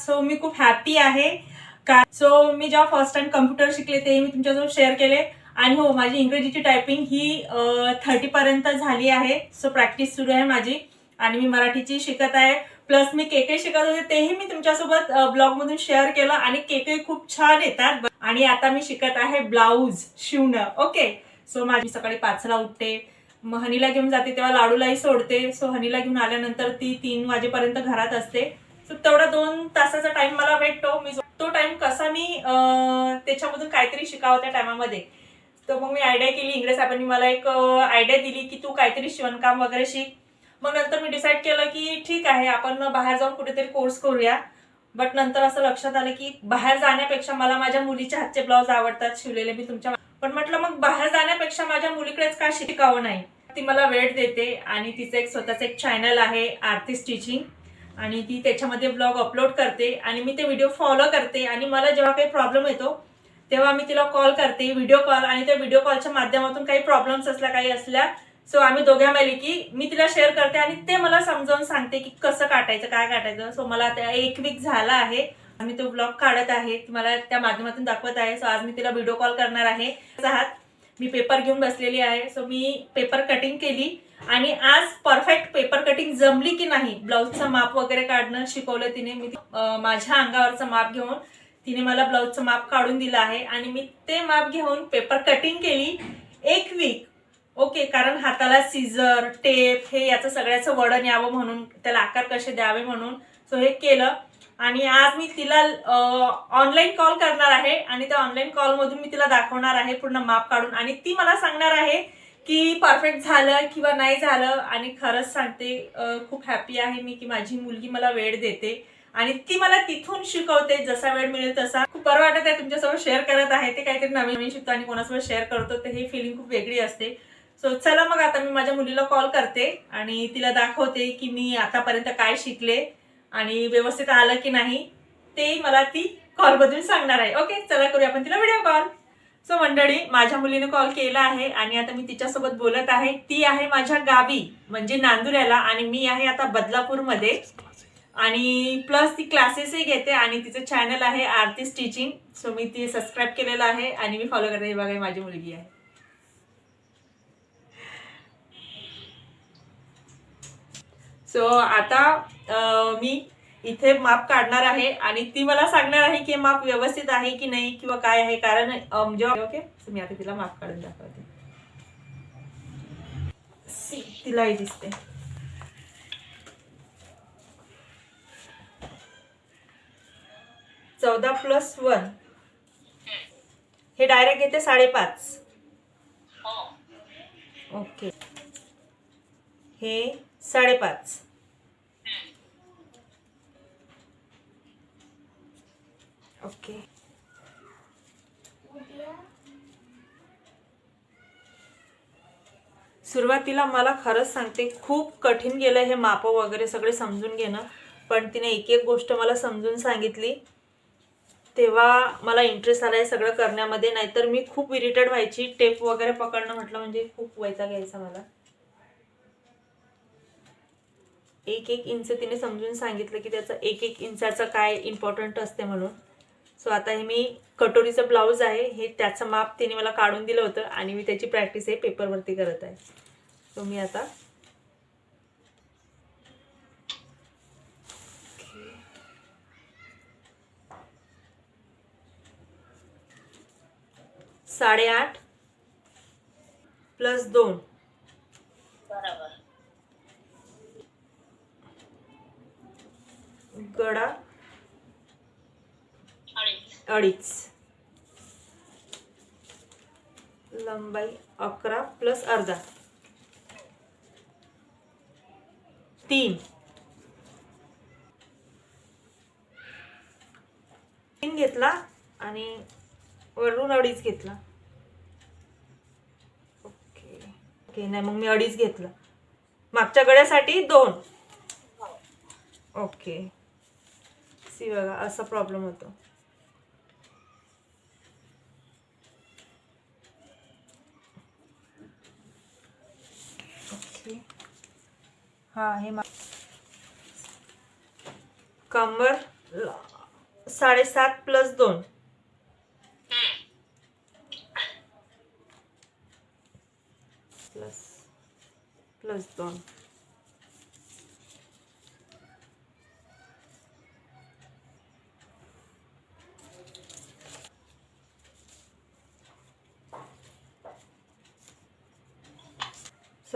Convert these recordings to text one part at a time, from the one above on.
So मी खूप happy आहे. का सो मी जेव्हा फर्स्ट टाइम कम्प्युटर शिकले ते मी तुमच्याजवळ शेअर केले. आणि हो माझी इंग्रजीची टायपिंग ही थर्टी पर्यंत झाली आहे. सो प्रॅक्टिस सुरू आहे माझी. आणि मी मराठीची शिकत आहे. प्लस मी केके शिकत होते तेही मी तुमच्यासोबत ब्लॉग मधून शेअर केलं. आणि केके खूप छान येतात. आणि आता मी शिकत आहे ब्लाऊज शिवणं. ओके सो माझी सकाळी पाचला उठते. मग हनीला घेऊन जाते तेव्हा लाडूलाही सोडते. सो हनीला घेऊन आल्यानंतर ती तीन वाजेपर्यंत घरात असते. सो तेवढा दोन तासाचा टाइम मला भेटतो. मी तो टाइम कसा मी त्याच्यामधून काहीतरी शिकावं त्या टायमामध्ये तर मग मी आयडिया केली. इंग्रज साहेबांनी मला एक आयडिया दिली की तू काहीतरी शिवणकाम वगैरे शिक. मग नंतर मी डिसाईड केलं की ठीक आहे आपण बाहेर जाऊन कुठेतरी कोर्स करूया. बट नंतर असं लक्षात आलं की बाहेर जाण्यापेक्षा मला माझ्या मुलीच्या हातचे ब्लाऊज आवडतात शिवलेले मी तुमच्या पण म्हटलं मग बाहेर जाण्यापेक्षा माझ्या मुलीकडेच का शिकावं नाही? ती मला वेळ देते आणि तिचं एक स्वतःचं एक चॅनल आहे आरती स्टिचिंग आणि ती त्याच्यामध्ये ब्लॉग अपलोड करते आणि मी ते व्हिडिओ फॉलो करते आणि मला जेव्हा काही प्रॉब्लेम येतो तेव्हा मी तिला कॉल करते व्हिडिओ कॉल आणि त्या व्हिडिओ कॉलच्या माध्यमातून काही प्रॉब्लेम्स असल्या काही असल्या. सो आम्ही दोघ्या मिळाली की मी तिला शेअर करते आणि ते मला समजावून सांगते की कसं काटायचं काय काटायचं. सो मला त्या एक वीक झाला आहे. आणि तो ब्लॉग काढत आहे मला त्या माध्यमातून दाखवत आहे. सो आज मी तिला व्हिडिओ कॉल करणार आहे. आहात मी पेपर घेऊन बसलेली आहे. सो मी पेपर कटिंग केली. आणि आज परफेक्ट पेपर कटिंग जमली की नाही ब्लाऊजचं माप वगैरे काढणं शिकवलं तिने. मी माझ्या अंगावरचं माप घेऊन तिने मला ब्लाऊजचं माप काढून दिलं आहे. आणि मी ते माप घेऊन पेपर कटिंग केली एक वीक ओके कारण हाताला सीझर टेप हे याचं सगळ्याचं वडण यावं म्हणून त्याला आकार कसे द्यावे म्हणून. सो हे केलं. आणि आज मी तिला ऑनलाईन कॉल करणार आहे आणि त्या ऑनलाईन कॉलमधून मी तिला दाखवणार आहे पूर्ण माप काढून. आणि ती मला सांगणार आहे की परफेक्ट झालं किंवा नाही झालं. आणि खरंच सांगते खूप हॅपी आहे मी की माझी मुलगी मला वेळ देते. आणि ती मला तिथून शिकवते जसा वेळ मिळेल तसा. खूप बरं वाटत आहे तुमच्यासोबत शेअर करत आहे. ते काहीतरी नवीन नवीन शिकतो आणि कोणासोबत शेअर करतो तर ही फिलिंग खूप वेगळी असते. सो चला मग आता मी माझ्या मुलीला कॉल करते आणि तिला दाखवते की मी आतापर्यंत काय शिकले. आणि व्यवस्थित आलं की नाही ते मला ती कॉलमधून सांगणार आहे. ओके चला करूया आपण तिला व्हिडिओ कॉल सो मंडळी माझ्या मुलीने कॉल केला आहे आणि आता मी तिच्यासोबत बोलत आहे. ती आहे माझ्या गावी म्हणजे नांदुऱ्याला आणि मी आहे आता बदलापूरमध्ये. आणि प्लस ती क्लासेसही घेते आणि तिचं चॅनल आहे आरती स्टिचिंग सो मी ती सबस्क्राईब केलेलं आहे आणि मी फॉलो करते. बघा माझी मुलगी आहे. सो आता मी इथे माप काढणार आहे आणि ती मला सांगणार आहे की हे माप व्यवस्थित आहे की नाही किंवा काय आहे. कारण जेव्हा ओके? सो मी आता तिला माप काढून दाखवते. तिलाही दिसते. चौदा प्लस वन हे डायरेक्ट घेते साडेपाच. ओके हे साडेपाच. ओके. सुरुवातीला मला खरंच सांगते खूप कठीण गेलं हे माप वगैरे सगळे समजून घेणं पण तिने एक एक गोष्ट मला समजून सांगितली. तेव्हा मला इंटरेस्ट आलाय सगळं करण्यामध्ये नाहीतर मी खूप इरिटेड व्हायची टेप वगैरे पकडणं म्हटलं म्हणजे खूप वैताग घ्यायचा मला. एक एक इंच तिने समजून सांगितलं की त्याचं एक एक इंचाचं काय इम्पॉर्टंट असते म्हणून. सो आता हे मी कटोरीचं ब्लाऊज आहे हे त्याचं माप तिने मला काढून दिलं होतं आणि मी त्याची प्रॅक्टिस हे पेपरवरती करत आहे. सो मी आता साडेआठ प्लस दोन. बरोबर. गडा. अडीच. लंबाई अकरा प्लस अर्धा. तीन. तीन घेतला आणि वरून अडीच घेतला. ओके. ओके नाही मग मी अडीच घेतला. मागच्या गड्यासाठी दोन. ओके. सी बघा असा प्रॉब्लेम होतो. ओके हा हे मा कंबर साडेसात प्लस दोन. प्लस प्लस दोन.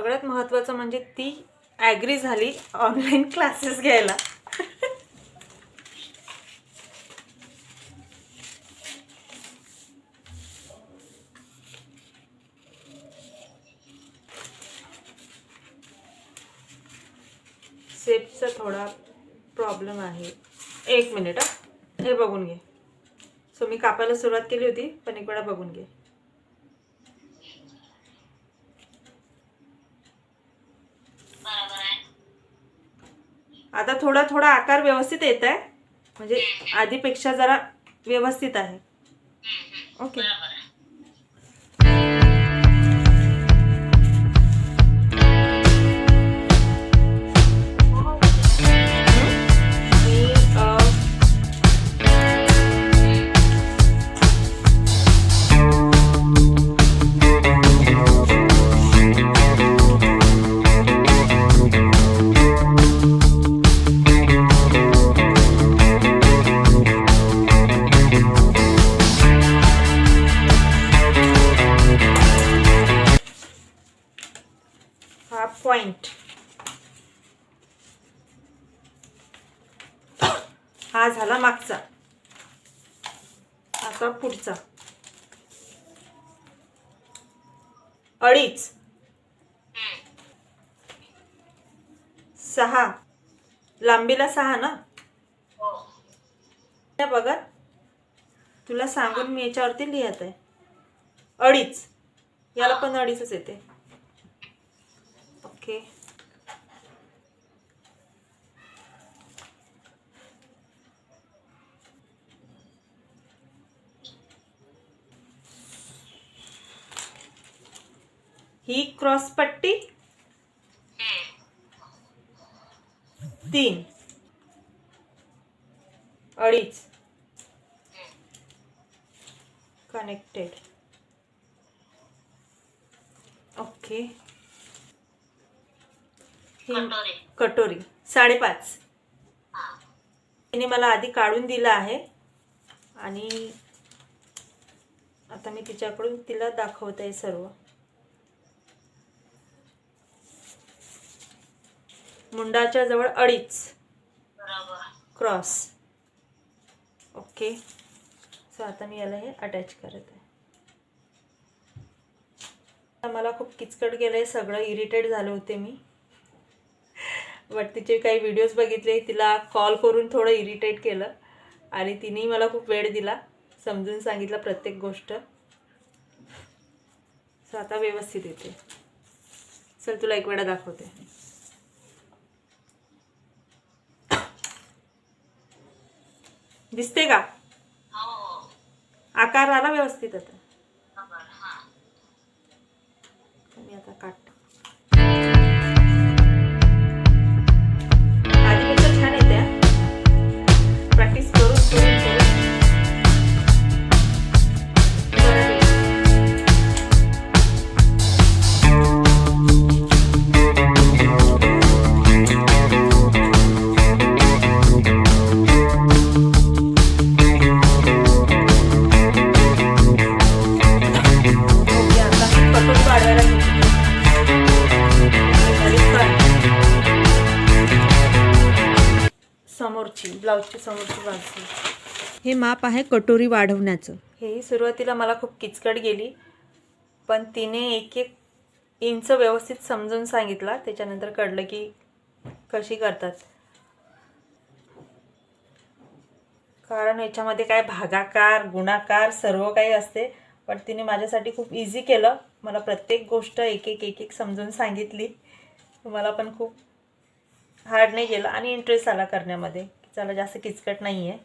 सगळ्यात महत्त्वाचं म्हणजे ती ॲग्री झाली ऑनलाईन क्लासेस घ्यायला. सेपचा थोडा प्रॉब्लेम आहे. एक मिनिट हा. हे बघून घे. सो मी कापायला सुरुवात केली होती पण एक वेळा बघून घे. आता थोडा थोडा आकार व्यवस्थित येत आहे. म्हणजे आधीपेक्षा जरा व्यवस्थित आहे. ओके. हा पॉइंट. हा झाला मागचा. आता पुढचा. अडीच. सहा. लांबीला सहा ना? हो बघा. तुला सांगून मी याच्यावरती लिहित आहे. अडीच. याला पण अडीचच येते. ओके ही क्रॉस पट्टी? तीन. अडीच. कनेक्टेड ओके ही कटोरी. कटोरी. साडेपाच. तिने मला आधी काढून दिलं आहे. आणि आता मी तिच्याकडून तिला दाखवत आहे सर्व. मुंडाच्या जवळ अडीच. क्रॉस. ओके. सो आता मी याला हे अटॅच करत. आहे मला खूप किचकट गेलं आहे सगळं इरिटेट झाले होते मी. बट तिचे काही व्हिडिओज बघितले तिला कॉल करून थोडं इरिटेट केलं. आणि तिनेही मला खूप वेळ दिला. समजून सांगितलं प्रत्येक गोष्ट. सो आता व्यवस्थित येते. चल तुला एक वेळा दाखवते. दिसते का? हो. आकार आला व्यवस्थित आता. हा. मी आता काट समोरची ब्लाऊजची समोरची बाजू हे माप आहे कटोरी वाढवण्याचं. हेही सुरुवातीला मला खूप किचकट गेली पण तिने एक एक इंच व्यवस्थित समजून सांगितला. त्याच्यानंतर कळलं की कशी करतात. कारण याच्यामध्ये काय भागाकार गुणाकार सर्व काही असते पण तिने माझ्यासाठी खूप इझी केलं. मला प्रत्येक गोष्ट एक एक एक एक समजून सांगितली. मला पण खूप हार्ड नाही गेलं आणि इंटरेस्ट आला करण्यामध्ये. चला जास्त किचकट नाही आहे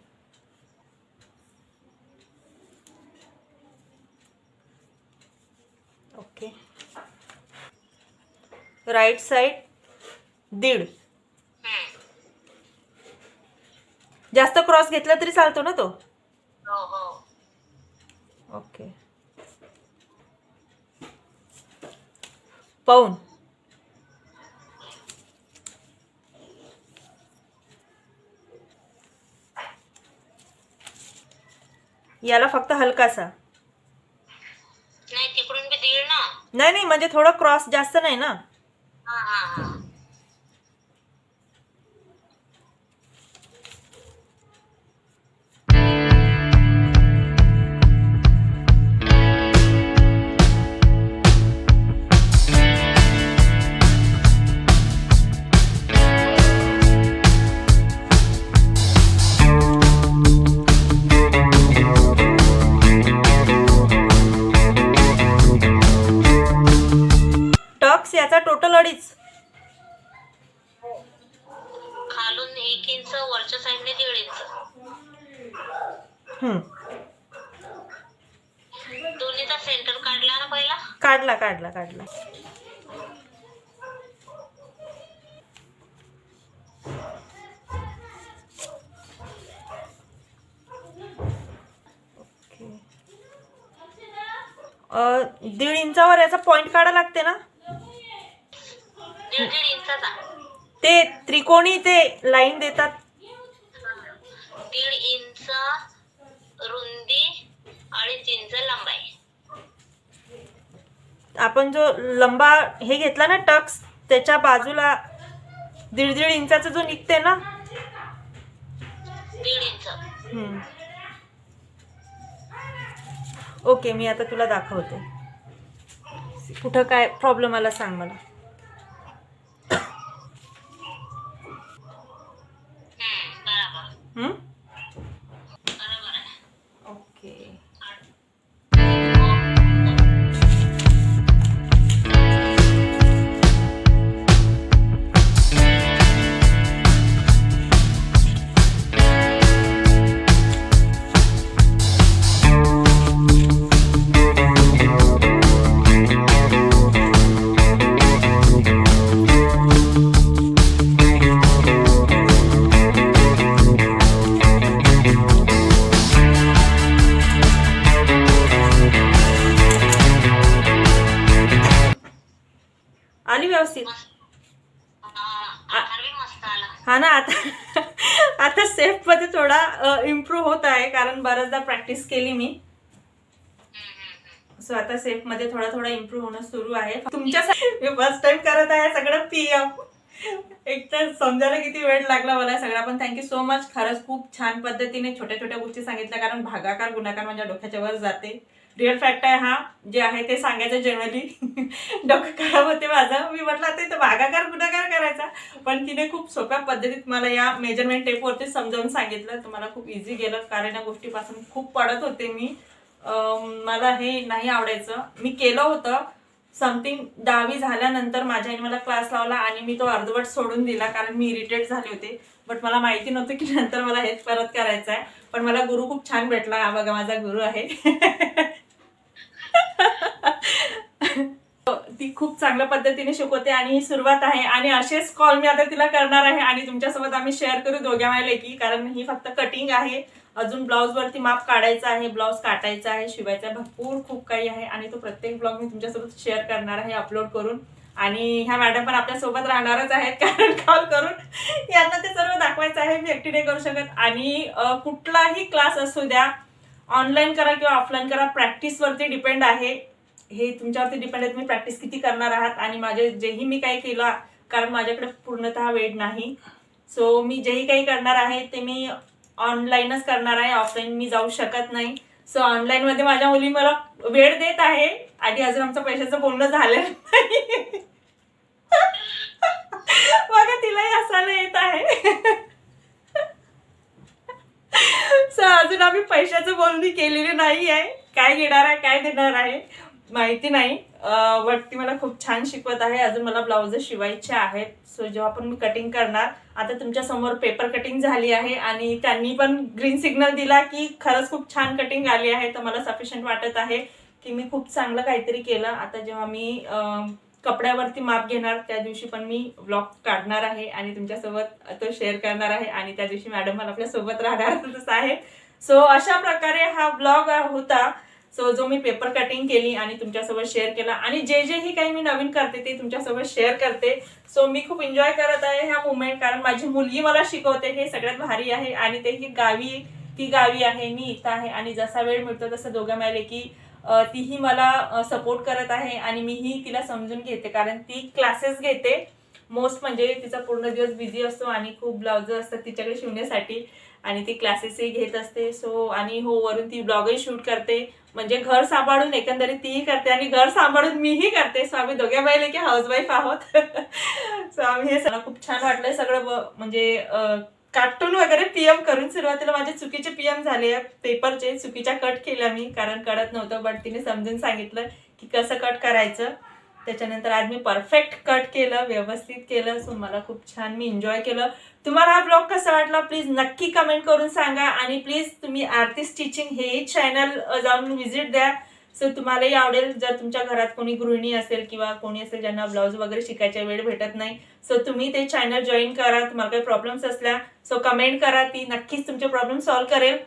ओके राईट साईड दीड. जास्त क्रॉस घेतला तरी चालतो ना तो? हो हो. ओके पाऊन याला फक्त हलकासा नाही तिकडून बी ना. नाही नाही म्हणजे थोडं क्रॉस जास्त नाही ना. काढला काढला काढला. ओके. दीड इंचावर याचा पॉइंट काढा लागते ना? ते त्रिकोणी ते लाईन देतात. दीड इंच रुंदी अडीच इंच लंबाई आपण जो लंबा हे घेतला ना टक्स त्याच्या बाजूला दीड दीड इंचाचा जो निघते ना. ओके मी आता तुला दाखवते. कुठं काय प्रॉब्लेम आला सांग मला. हम्म, प्रॅक्टिस केली मी. सो आता सेफमध्ये थोडा थोडा इम्प्रूव्ह होणं सुरू आहे. तुमच्यासाठी मी फर्स्ट टाइम करत आहे सगळं पीएम एक तर समजायला किती वेळ लागला मला सगळा पण थँक्यू सो मच खरंच खूप छान पद्धतीने छोट्या छोट्या गोष्टी सांगितल्या कारण भागाकार गुणाकार माझ्या डोक्याच्या वर जाते. रिअल फॅक्ट आहे हा जे आहे ते सांगायचं जनरली डोकं खराब होते माझं. मी म्हटलं आता इथं भागाकार गुणाकार करायचा. पण तिने खूप सोप्या पद्धतीत मला या मेजरमेंट टेपवरती समजावून सांगितलं. तर मला खूप इझी गेलं. कारण या गोष्टीपासून खूप पडत होते मी. मला हे नाही आवडायचं. मी केलं होतं. समथिंग दहावी झाल्यानंतर माझ्या आईने मला क्लास लावला आणि मी तो अर्धवट सोडून दिला कारण मी इरिटेट झाले होते. बट मला माहिती नव्हतं की नंतर मला हेच परत करायचं आहे पण मला गुरु खूप छान भेटला. हा बघा माझा गुरु आहे. ती खूप चांगल्या पद्धतीने शिकवते आणि ही सुरुवात आहे. आणि असेच कॉल मी आता तिला करणार आहे आणि तुमच्यासोबत आम्ही शेअर करू दोघ्या मायले की कारण ही फक्त कटिंग आहे. अजून ब्लाऊज वरती माप काढायचं आहे ब्लाऊज काटायचा आहे शिवायचा भरपूर खूप काही आहे आणि तो प्रत्येक ब्लॉग मी तुमच्यासोबत शेअर करणार आहे अपलोड करून. आणि ह्या मॅडम पण आपल्यासोबत राहणारच आहेत कारण कॉल करून यांना ते सर्व दाखवायचं आहे मी एकटी नाही करू शकत. आणि कुठलाही क्लास असू द्या ऑनलाईन करा किंवा ऑफलाईन करा. प्रॅक्टिसवरती डिपेंड आहे. हे तुमच्यावरती डिपेंड आहे. तुम्ही प्रॅक्टिस किती करणार आहात? आणि माझे जेही मी काही केलं कारण माझ्याकडे पूर्णतः वेळ नाही. सो मी जेही काही करणार आहे ते मी ऑनलाईनच करणार आहे. ऑफलाईन मी जाऊ शकत नाही. सो ऑनलाईनमध्ये माझ्या मुली मला वेळ देत आहे. आणि अजून आमचं पैशाचं बोलणं झालं नाही. बघा तिलाही असायला येत आहे सो अजून आम्ही पैशाचं बोलणी केलेली नाही आहे. काय घेणार आहे काय देणार आहे माहिती नाही. बट ती मला खूप छान शिकवत आहे. अजून मला ब्लाउज शिवायचे आहेत. सो जेव्हा पण मी कटिंग करणार आता तुमच्यासमोर पेपर कटिंग झाली आहे आणि त्यांनी पण ग्रीन सिग्नल दिला की खरंच खूप छान कटिंग आली आहे. तर मला सफिशियंट वाटत आहे की मी खूप चांगलं काहीतरी केलं. आता जेव्हा मी कपड्यावरती माप घेणार त्या दिवशी पण मी ब्लॉग काढणार आहे आणि तुमच्यासोबत तो शेअर करणार आहे. आणि त्या दिवशी मॅडम मला आपल्यासोबत राहणारच आहे. सो अशा प्रकारे हा ब्लॉग होता. सो जो मी पेपर कटिंग केली आणि तुमच्यासोबत शेअर केला. आणि जे जेही काही मी नवीन करते ते तुमच्यासोबत शेअर करते. सो मी खूप एन्जॉय करत आहे ह्या मुवमेंट कारण माझी मुलगी मला शिकवते हे सगळ्यात भारी आहे. आणि ते ही गावी ती गावी आहे मी इथं आहे. आणि जसा वेळ मिळतो तसं दोघं मिळाले की तीही मला सपोर्ट करत आहे. आणि मीही तिला समजून घेते. कारण ती क्लासेस घेते. मोस्ट म्हणजे तिचा पूर्ण दिवस बिझी असतो आणि खूप ब्लाउज असतात तिच्याकडे शिवण्यासाठी. आणि ती क्लासेसही घेत असते. सो आणि हो वरून ती ब्लॉगही शूट करते. म्हणजे घर सांभाळून एकंदरीत तीही करते आणि घर सांभाळून मीही करते. सो आम्ही दोघे पहिले की हाऊसवाईफ आहोत. सो आम्ही हे सगळं खूप छान वाटलंय. सगळं ब- म्हणजे कार्टून वगैरे पीएम करून सुरुवातीला माझे चुकीचे पीएम झाले. पेपरचे चुकीच्या कट केल्या मी. कारण कळत नव्हतं बट तिने समजून सांगितलं की कसं कट करायचं. त्याच्यानंतर आज मी परफेक्ट कट केलं व्यवस्थित केलं. सो मला खूप छान मी एन्जॉय केलं. तुम्हाला हा ब्लॉग कसा वाटला प्लीज नक्की कमेंट करून सांगा. आणि प्लीज तुम्ही आरती स्टिचिंग हे चॅनल जाऊन व्हिजिट द्या. सो तुम्हालाही आवडेल. जर तुमच्या घरात कोणी गृहिणी असेल किंवा कोणी असेल ज्यांना ब्लाऊज वगैरे शिकायच्या वेळ भेटत नाही सो तुम्ही ते चॅनल जॉईन करा. तुम्हाला काही प्रॉब्लेम्स असल्या सो कमेंट करा. ती नक्कीच तुमचे प्रॉब्लेम सॉल्व्ह करेल.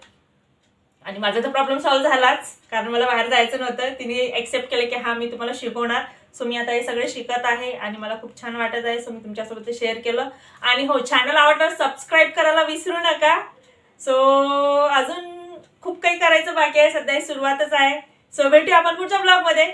आणि माझा तर प्रॉब्लेम सॉल्व्ह झालाच कारण मला बाहेर जायचं नव्हतं. तिने एक्सेप्ट केलं की हा मी तुम्हाला शिकवणार. सो मी आता हे सगळे शिकत आहे आणि मला खूप छान वाटत आहे. सो मी तुमच्यासोबत ते शेअर केलं. आणि हो चॅनल आवडलं सबस्क्राईब करायला विसरू नका. सो अजून खूप काही करायचं बाकी आहे. सध्या सुरुवातच आहे. सो भेटू आपण पुढच्या ब्लॉगमध्ये